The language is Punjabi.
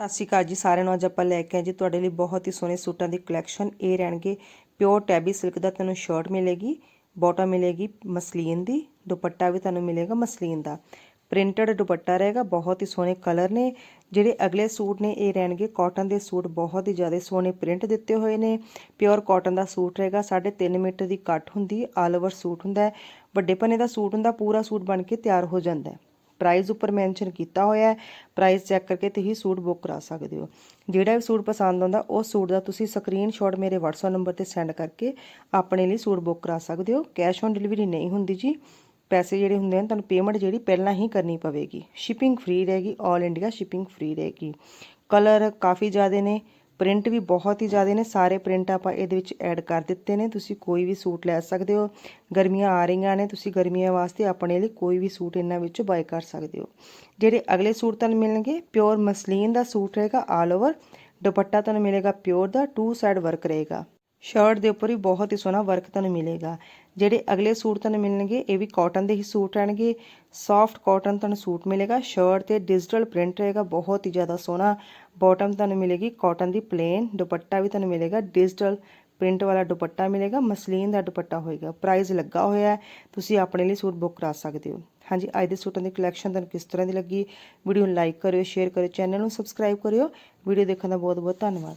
ਸਤਿ ਸ਼੍ਰੀ ਅਕਾਲ ਜੀ ਸਾਰਿਆਂ ਨੂੰ। ਅੱਜ ਆਪਾਂ ਲੈ ਕੇ ਆਏ ਜੀ ਤੁਹਾਡੇ ਲਈ ਬਹੁਤ ਹੀ ਸੋਹਣੇ ਸੂਟਾਂ ਦੀ ਕਲੈਕਸ਼ਨ ਇਹ ਰਹਿਣਗੇ ਪਿਓਰ ਟੈਬੀ ਸਿਲਕ ਦਾ ਤੁਹਾਨੂੰ ਸ਼ਰਟ ਮਿਲੇਗੀ ਬਾਟਮ ਮਿਲੇਗੀ ਮਸਲੀਨ ਦੀ, ਦੁਪੱਟਾ ਵੀ ਤੁਹਾਨੂੰ ਮਿਲੇਗਾ ਮਸਲੀਨ ਦਾ। ਪ੍ਰਿੰਟਡ ਦੁਪੱਟਾ ਰਹੇਗਾ, ਬਹੁਤ ਹੀ ਸੋਹਣੇ ਕਲਰ ਨੇ। ਜਿਹੜੇ ਅਗਲੇ ਸੂਟ ਨੇ, ਇਹ ਰਹਿਣਗੇ ਕਾਟਨ ਦੇ ਸੂਟ, ਬਹੁਤ ਹੀ ਜ਼ਿਆਦਾ ਸੋਹਣੇ ਪ੍ਰਿੰਟ ਦਿੱਤੇ ਹੋਏ ਨੇ। ਪਿਓਰ ਕਾਟਨ ਦਾ ਸੂਟ ਰਹੇਗਾ 3.5 ਮੀਟਰ ਦੀ ਕੱਟ ਹੁੰਦੀ ਆਲ ਓਵਰ ਸੂਟ ਹੁੰਦਾ ਹੈ। ਵੱਡੇ ਪੰਨੇ ਦਾ ਸੂਟ ਹੁੰਦਾ, ਪੂਰਾ ਸੂਟ ਬਣ ਕੇ ਤਿਆਰ ਹੋ ਜਾਂਦਾ ਹੈ। ਪ੍ਰਾਈਸ ਉੱਪਰ ਮੈਂਸ਼ਨ ਕੀਤਾ ਹੋਇਆ ਹੈ ਪ੍ਰਾਈਸ ਚੈੱਕ ਕਰਕੇ ਤੁਸੀਂ ਸੂਟ ਬੁੱਕ ਕਰਾ ਸਕਦੇ ਹੋ। ਜਿਹੜਾ ਵੀ ਸੂਟ ਪਸੰਦ ਆਉਂਦਾ, ਉਸ ਸੂਟ ਦਾ ਤੁਸੀਂ ਸਕਰੀਨਸ਼ਾਟ ਮੇਰੇ WhatsApp ਨੰਬਰ ਤੇ ਸੈਂਡ ਕਰਕੇ ਆਪਣੇ ਲਈ ਸੂਟ ਬੁੱਕ ਕਰਾ ਸਕਦੇ ਹੋ। ਕੈਸ਼ ਔਨ ਡਿਲੀਵਰੀ ਨਹੀਂ ਹੁੰਦੀ ਜੀ। ਪੈਸੇ ਜਿਹੜੇ ਹੁੰਦੇ ਨੇ ਤੁਹਾਨੂੰ ਪੇਮੈਂਟ ਜਿਹੜੀ ਪਹਿਲਾਂ ਹੀ ਕਰਨੀ ਪਵੇਗੀ। ਸ਼ਿਪਿੰਗ ਫ੍ਰੀ ਰਹੇਗੀ 올 ਇੰਡੀਆ ਸ਼ਿਪਿੰਗ ਫ੍ਰੀ ਰਹੇਗੀ। ਕਲਰ ਕਾਫੀ ਜ਼ਿਆਦੇ ਨੇ ਪ੍ਰਿੰਟ ਵੀ ਬਹੁਤ ਹੀ ਜ਼ਿਆਦੇ ਨੇ, ਸਾਰੇ ਪ੍ਰਿੰਟ ਆਪਾਂ ਇਹਦੇ ਵਿੱਚ ਐਡ ਕਰ ਦਿੱਤੇ ਨੇ, ਤੁਸੀਂ ਕੋਈ ਵੀ ਸੂਟ ਲੈ ਸਕਦੇ ਹੋ, ਗਰਮੀਆਂ ਆ ਰਹੀਆਂ ਨੇ, ਤੁਸੀਂ ਗਰਮੀਆਂ ਵਾਸਤੇ ਆਪਣੇ ਲਈ ਕੋਈ ਵੀ ਸੂਟ ਇਹਨਾਂ ਵਿੱਚੋਂ ਬਾਏ ਕਰ ਸਕਦੇ ਹੋ। ਜਿਹੜੇ ਅਗਲੇ ਸੂਟ ਤੁਹਾਨੂੰ ਮਿਲਣਗੇ ਪਿਓਰ ਮਸਲੀਨ ਦਾ ਸੂਟ ਰਹੇਗਾ ਆਲ ਓਵਰ ਦੁਪੱਟਾ ਤੁਹਾਨੂੰ ਮਿਲੇਗਾ ਪਿਓਰ ਦਾ ਟੂ ਸਾਈਡ ਵਰਕ ਰਹੇਗਾ। ਸ਼ਰਟ ਦੇ ਉੱਪਰ ਵੀ ਬਹੁਤ ਹੀ ਸੋਹਣਾ ਵਰਕ ਤੁਹਾਨੂੰ ਮਿਲੇਗਾ। ਜਿਹੜੇ ਅਗਲੇ ਸੂਟ ਤੁਹਾਨੂੰ ਮਿਲਣਗੇ, ਇਹ ਵੀ ਕਾਟਨ ਦੇ ਹੀ ਸੂਟ ਰਹਿਣਗੇ। ਸੌਫਟ ਕਾਟਨ ਤੁਹਾਨੂੰ ਸੂਟ ਮਿਲੇਗਾ। ਸ਼ਰਟ ਤੇ ਡਿਜੀਟਲ ਪ੍ਰਿੰਟ ਰਹੇਗਾ, ਬਹੁਤ ਹੀ ਜ਼ਿਆਦਾ ਸੋਹਣਾ ਬਾਟਮ ਤੁਹਾਨੂੰ ਮਿਲੇਗੀ। ਕਾਟਨ ਦੀ ਪਲੇਨ ਦੁਪੱਟਾ ਵੀ ਤੁਹਾਨੂੰ ਮਿਲੇਗਾ। ਡਿਜੀਟਲ ਪ੍ਰਿੰਟ ਵਾਲਾ ਦੁਪੱਟਾ ਮਿਲੇਗਾ। ਮਸਲੀਨ ਦਾ ਦੁਪੱਟਾ ਹੋਏਗਾ। ਪ੍ਰਾਈਸ ਲੱਗਾ ਹੋਇਆ ਤੁਸੀਂ ਆਪਣੇ ਲਈ ਸੂਟ ਬੁੱਕ ਕਰਾ ਸਕਦੇ ਹੋ। ਹਾਂਜੀ, ਅੱਜ ਦੇ ਸੂਟਾਂ ਦੀ ਕਲੈਕਸ਼ਨ ਤੁਹਾਨੂੰ ਕਿਸ ਤਰ੍ਹਾਂ ਦੀ ਲੱਗੀ? ਵੀਡੀਓ ਨੂੰ ਲਾਈਕ ਕਰਿਓ ਸ਼ੇਅਰ ਕਰਿਓ ਚੈਨਲ ਨੂੰ ਸਬਸਕ੍ਰਾਈਬ ਕਰਿਓ। ਵੀਡੀਓ ਦੇਖਣ ਦਾ ਬਹੁਤ ਬਹੁਤ ਧੰਨਵਾਦ।